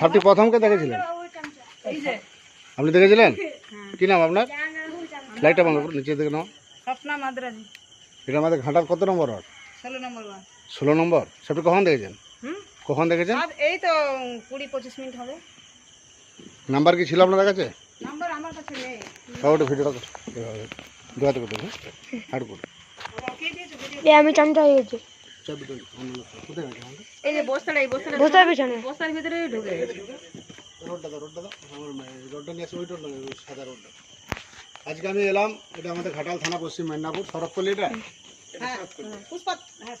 সাপটি প্রথমকে দেখেছিলেন? আপনি দেখেছিলেন? কি নাম আপনার? লাইটটা বন্ধ করুন নিচে দেখে নাও। এটা আমাদের ঘাটার কত নম্বর ওয়ার্ড? ষোলো নম্বর সাপটি কখন দেখেছেন? কখন দেখেছেন? এই তো কুড়ি পঁচিশ মিনিট হবে। নাম্বার কি ছিল আপনার কাছে? নাম্বার আমার কাছে নেই। ওটা ভিডিওটা দোয়াতে করতে হাট করে ভিডিও? এ আমি চামচা হয়ে গেছি চাবিটা অন্য লোক কোথায় গেছে আমাদের এই যে বস্তাটা এই বস্তাটা বস্তার পিছনে। বস্তার ভিতরে ঢুকে রোডটা দাও রোডটা দাও রোডটা নিয়ে আসি ওই রোডটা সাদা রোডটা। আজকে আমি এলাম এটা আমাদের ঘাটাল থানা পশ্চিম মেদিনীপুর শরৎপল্লী এটা? হ্যাঁ পুষ্পা হ্যাঁ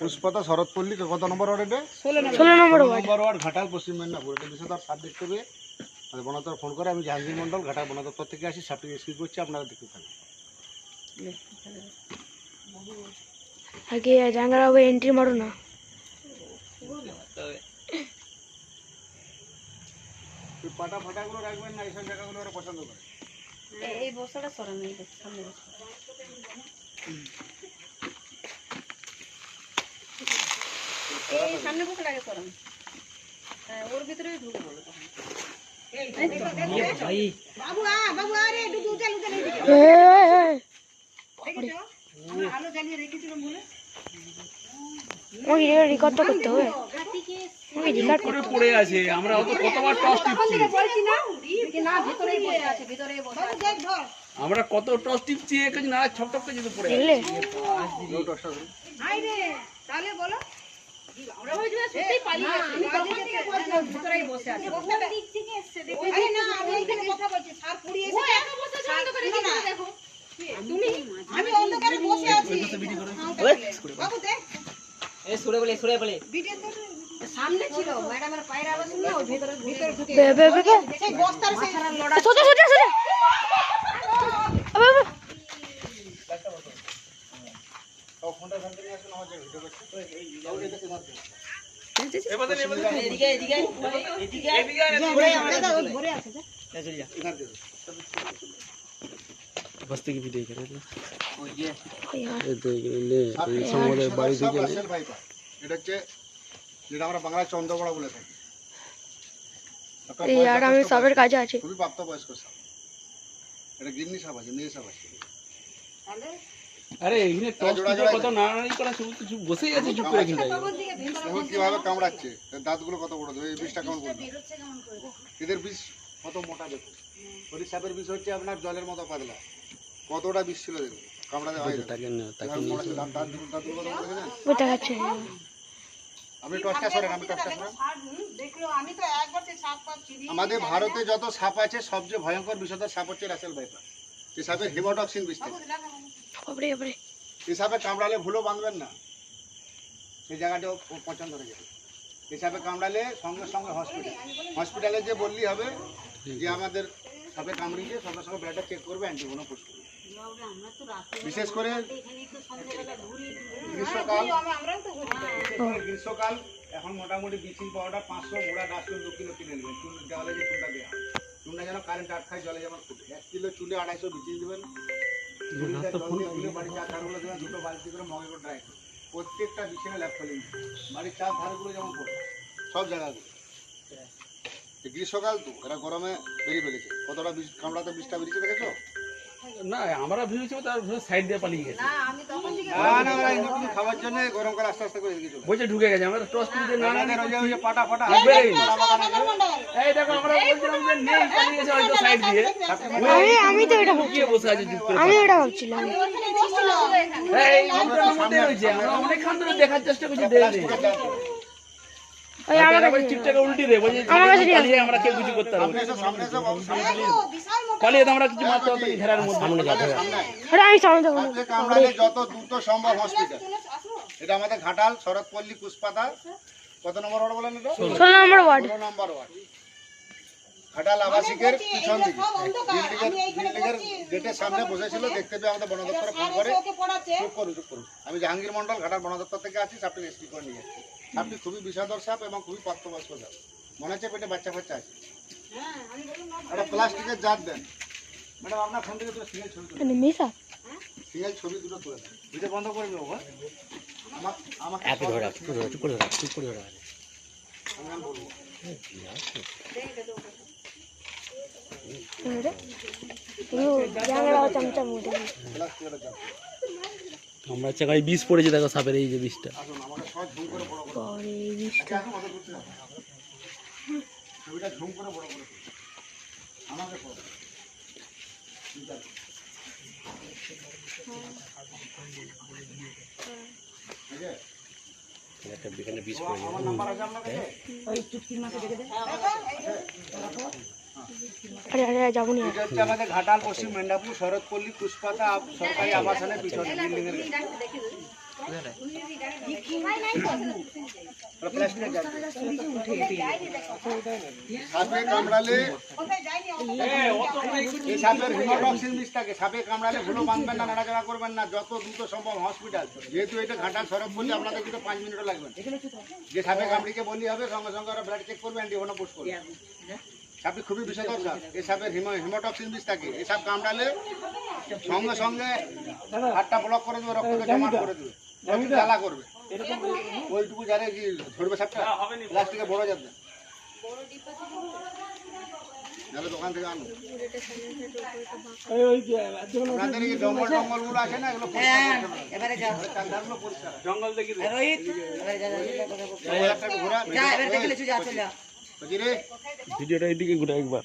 পুষ্পতা শরৎপল্লী কত নম্বর ওয়ার্ড এটা? ষোলো নম্বর নম্বর ওয়ার্ড। ঘাটাল পশ্চিম মেদিনীপুর। এটা বিষয়দার সাপ দেখতে পেয়ে আমাদের বনদপ্তর ফোন করে আমি জাহাঙ্গীর মন্ডল ঘাটাল বনদপ্তর থেকে আসি সাপটি রেস্কিউ করছি আপনারা দেখতে থাকুন। আগে জাঙ্গার বাবু এন্ট্রি মারো না। ওই পাটা ফাটাগুলো রাখবেন না এইসব জায়গাগুলো ওরা পছন্দ করে। এই- বস্তাটা সরানো সামনে এই সামনে বস্তাটাকে সরানো। হ্যাঁ ওর ভিতরেই ঢুকে তখন। বাবু আ বাবু আরে একটু উঠাল উঠাল এইদিকে এ, এ, এ, দেখেছ আমরা আলো জ্বালিয়ে রেখেছিলাম বলে আমাকে রেকর্ডটা করতে হবে। রেকর্ড করে পড়ে আছে আমরা অত কতবার টস টিপছি না দেখি না ভিতরেই বসে আছে ভিতরেই বসে আছে। আমরা কত টস টিপছি একাজ না ছপ ছপ করে যেতে পড়ে আছে। তাহলে বলো। আমি অন্ধকারে বসে আছি। বাবু সুরে বলে সুরে বলে। ভিডিও সামনে ছিল। ম্যাডামের পায়ের আওয়াজ শুনে ওই ভিতরে ভিতরে ঢুকে বে বে বে বে। সেই বস্তার সেই লড়া সোজা সোজা সোজা। আবে, আবে। এদিকে এদিকে এদিকে। ধরে আছে যা। চল যা। ওই যে। বাড়ি থেকে এটা হচ্ছে যেটা আমরা বাংলায় চন্দ্রবড়া বলে থাকি। এই আর আমি যথেষ্ট সবের কাজে আছি। খুবই প্রাপ্তবয়স্ক সাপ। এটা গিন্নি সাপ আছে মেয়ে সাপ আছে। আরে এখানে টস টিপে কত নাড়ানাড়ি করা শুধু কিছু বসেই আছে চুপ করে কিন্তু দেখুন কীভাবে কামড়াচ্ছে? এর দাঁতগুলো কত বড়? এই বিষটা কেমন করবে? এদের বিষ কত মোটা দেখুন সাপের বিষ হচ্ছে আপনার জলের মতো পাতলা। কতটা বিষ ছিল দেখুন আমাদের ভারতে যত সাপ আছে সবচেয়ে ভয়ঙ্কর বিষধর সাপ হচ্ছে রাসেল ভাইপার এই সাপের হিমোটক্সিন বিষ থাকে বাপরে বাপরে এই সাপে কামড়ালে ভুলও বাঁধবেন না। সেই জায়গাটাও পছন্দ হয়ে যাবে এই সাপে কামড়ালে সঙ্গে সঙ্গে হসপিটাল হসপিটালে যে বললি হবে যে আমাদের সাপে কামড়িয়ে সঙ্গে সঙ্গে ব্লাডটা চেক করবে অ্যান্টিভেনম পুশ করবে। বিশেষ করে গ্রীষ্মকাল। গ্রীষ্মকাল এখন মোটামুটি ব্লিচিং পাউডার পাঁচশো মোড়া ডাস্টবিন দু কিলো কিনে নেবেন। চুন দেওয়ালে যে চুনটা দেওয়া হয়। চুনটা যেন কারেন্ট আটকায় জলে যেমন ফুটে। এক কিলো চুলে আড়াইশো ব্লিচিং দেবেন। বাড়ির চার ধারগুলো দেবেন দুটো বালতি করে মগে করে ড্রাই প্রত্যেকটা বিছানে ল্যাপ ফেলে দিন বাড়ির চার ধারগুলো যেমন করবে সব জায়গাগুলো গ্রীষ্মকাল তো এরা গরমে বেরিয়ে ফেলেছে। কতটা বিষ কামড়াতে বিষটা বেরিয়েছে দেখেছ? না আমরা ভেবেছি তার সাইড দিয়ে পালিয়ে গেছে। না আমি তখন থেকে না না না এগুলো কিছু খাওয়ার জন্য গরমকাল আস্তে আস্তে করে এদিকে ঢুকে গেছে আমরা টস যে ওই যে পাটা ফাটা। এই দেখো আমরা বলছিলাম যে নেই পালিয়ে গেছে হয়তো সাইড দিয়ে। আমি আমি তো এটা লুকিয়ে বসে আছে চুপ করে। আমি এটা ভাবছিলাম। এই উল্টোর মধ্যে রয়েছে আমরা অনেকক্ষণ ধরে দেখার চেষ্টা করছি ওই আমার কেউ কিছু করতে পারব। পালিয়ে আমরা কিছু মারতে পারব ঘেরার মধ্যে। সামনে যেতে আমি সামনে যাব। যত দ্রুত সম্ভব হসপিটাল এটা আমাদের ঘাটাল শরৎপল্লী পুষ্পাতা কত নম্বর ওয়ার্ড বলেন এটা? ষোলো নম্বর ওয়ার্ড। ষোলো নম্বর ওয়ার্ড। ঘাটাল আবাসিকের পিছন দিকে। বিল্ডিংয়ের গেটের সামনে বসেছিল দেখতে পেয়ে আমাদের বন দপ্তরে ফোন করে। চুপ করুন চুপ করুন। আমি জাহাঙ্গীর মন্ডল ঘাটাল বন দপ্তর থেকে আছি সাপটি রেস্কিউ করে নিয়ে যাচ্ছি সাপটি খুবই বিষাদর সাপ এবং খুবই প্রাপ্তবয়স্ক সাপ। মনে হচ্ছে পেটে বাচ্চা ফাচ্চা আছে। একটা প্লাস্টিকের জাত দেন। ম্যাডাম আপনার ফোন থেকে দুটো সিঙ্গেল ছবি তুলে সিঙ্গেল ছবি দুটো তুলে দেন। ভিডিও বন্ধ করে দেবো হ্যাঁ? আমার আমাকে এত ধরে রাখ চুপ করে ধরে চুপ করে ধরে আমি বলব আমরা চাকায় বিষ পড়েছে দেখো সাপের এই যে বিষটা আসুন আমাকে সব ঝুম করে বড় করে পরে আরে আরে যাব নি এটা হচ্ছে আমাদের ঘাটাল পশ্চিম মেন্ডাপুর শরৎপল্লী পুষ্পাতা সরকারি আবাসনের পিছনে বিল্ডিং এর সাপে কামড়ালে এই সাপের হিমোটক্সিন বিষ সাপে কামড়ালে ভুলো বাঁধবেন না নাড়াচাড়া করবেন না যত দ্রুত সম্ভব হসপিটাল। যেহেতু এটা ঘাটাল সরব বললে আপনাদের কিন্তু পাঁচ মিনিটও লাগবে যে সাপে কামড়িকে বলি হবে সঙ্গে সঙ্গে ওরা ব্লাড চেক করবে অ্যান্টিভেনম পোস্ট করবে সাপে খুবই বিষয়কর সাপ। এই সাপের হিমো হিমোটক্সিন বিষ থাকে। এই সাপ কামড়ালে সঙ্গে সঙ্গে হাতটা ব্লক করে দেবে রক্তকে জমা করে দেবে। রক্ত জ্বালা করবে। ওইটুকু জানে কি ধরবে সাপটা? প্লাস্টিকে বড় যাবে। দোকান থেকে আনো। জঙ্গল টঙ্গলগুলো আছে না এগুলো পরিষ্কার জঙ্গল দেখি। জঙ্গল ঘোরা ভিডিওটা এইদিকে ঘুরে একবার।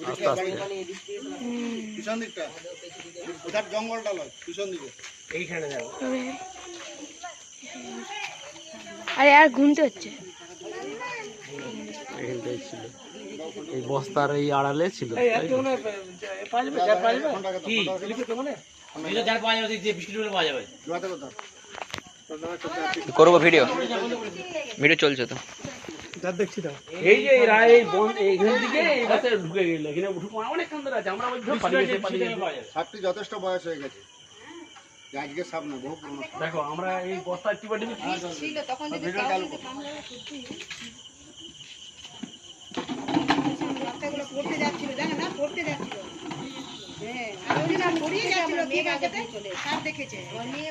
ওদিকটা বাড়ি। পিছন দিকটা। ওটার জঙ্গলটা লয়? পিছন দিকে। তবে আরে আর ঘুমতে হচ্ছে। এখানটাই ছিল। এই বস্তার এই আড়ালে ছিল করব ভিডিও ভিডিও চলছে যাবে যে এই যে এরা এই বন এইখান থেকে এই গাছে ঢুকে গেল এখানে উঠে অনেকক্ষণ ধরে আছে আমরা বলছি পালিয়ে পালিয়ে সাপটি যথেষ্ট বয়স হয়ে গেছে যে আজকে সাপ না বহু পুরনো দেখো আমরা এই বস্তার টিপা টিপি ছিল তখন যদি ভিডিও বাচ্চাগুলো পড়তে যাচ্ছিল জানো না পড়তে যাচ্ছিল হ্যাঁ আর ওই না পড়িয়ে যাচ্ছিল মেয়ে গাছেতে সাপ দেখেছে নিয়ে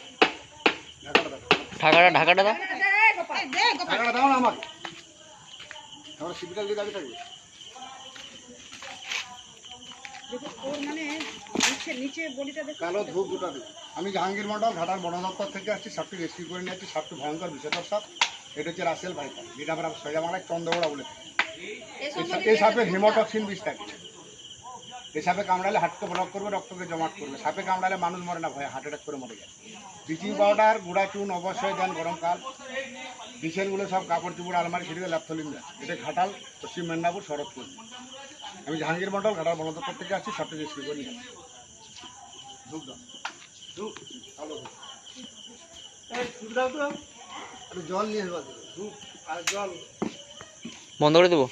ঢাকাটা ঢাকাটা দাও। ঢাকাটা দাও না আমাকে। আমরা সিপিটাল দিয়ে দাবি থাকবে। ধূপ আমি জাহাঙ্গীর মন্ডল, ঘাটার বন দপ্তর থেকে আসছি, সাপটি রেস্কিউ করে নিয়ে আসছি, সাপটি ভয়ঙ্কর বিষধর সাপ। এটা হচ্ছে রাসেল ভাইপার, যেটা আমরা সোজা বাংলায় চন্দ্রবড়া বলে থাকি। এই সাপ- এই সাপের হিমোটক্সিন বিষ থাকে। সাপে কামড়ালে হাটকে ব্লক করবে রক্তকে জমাট করবে। সাপে কামড়ালে মানুষ মরে না ভয়ে হার্ট অ্যাটাক করে মরে যায়। ব্লিচিং পাউডার গুঁড়া চুন অবশ্যই দেন গরমকাল। বিছেলগুলো সব কাপড় চুপড় আলমারি সেটিতে ল্যাপথলিন দেন এটা ঘাটাল পশ্চিম মেদিনীপুর শরৎপুর। আমি জাহাঙ্গীর মন্ডল ঘাটাল বন দপ্তর থেকে আসছি সাপটি রেস্কিউ করে নিয়ে জল নিয়ে আসবা ধূপ আর জল বন্ধ করে দেবো?